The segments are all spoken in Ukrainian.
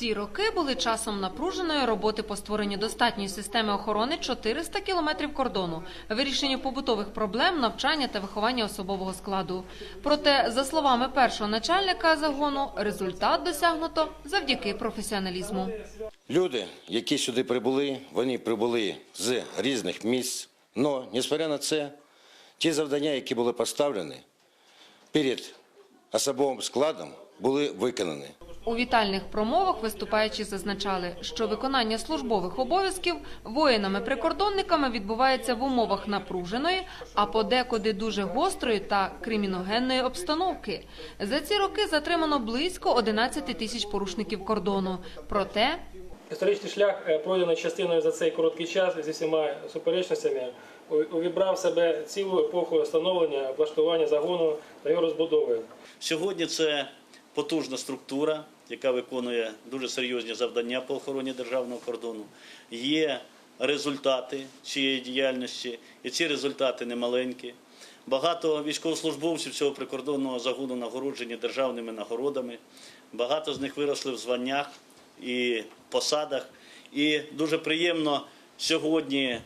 Ці роки були часом напруженої роботи по створенню достатньої системи охорони 400 кілометрів кордону, вирішенню побутових проблем, навчання та виховання особового складу. Проте, за словами першого начальника загону, результат досягнуто завдяки професіоналізму. Люди, які сюди прибули, вони прибули з різних місць. Але, несмотря на це, ті завдання, які були поставлені перед особовим складом, були виконані. У вітальних промовах виступаючі зазначали, що виконання службових обов'язків воїнами-прикордонниками відбувається в умовах напруженої, а подекуди дуже гострої та криміногенної обстановки. За ці роки затримано близько 11 тисяч порушників кордону. Проте Історичний шлях е, пройдений частиною за цей короткий час зі всіма суперечностями, увібрав в себе цілу епоху становлення, облаштування загону та його розбудови. Сьогодні це потужна структура, яка виконує дуже серйозні завдання по охороні державного кордону. Є результати цієї діяльності, і ці результати немаленькі. Багато військовослужбовців цього прикордонного загону нагороджені державними нагородами. Багато з них виросли в званнях і посадах. І дуже приємно сьогодні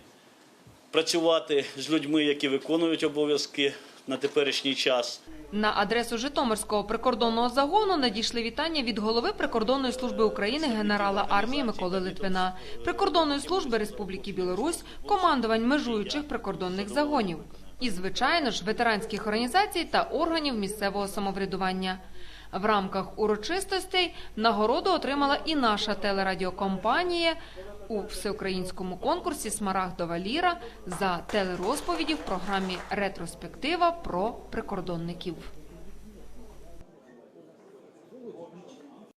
працювати з людьми, які виконують обов'язки на теперішній час. на адресу Житомирського прикордонного загону надійшли вітання від голови прикордонної служби України генерала армії Миколи Литвина, прикордонної служби Республіки Білорусь, командувань межуючих прикордонних загонів і, звичайно ж, ветеранських організацій та органів місцевого самоврядування. В рамках урочистостей нагороду отримала і наша телерадіокомпанія у всеукраїнському конкурсі Смарагдова ліра за телерозповіді в програмі Ретроспектива про прикордонників.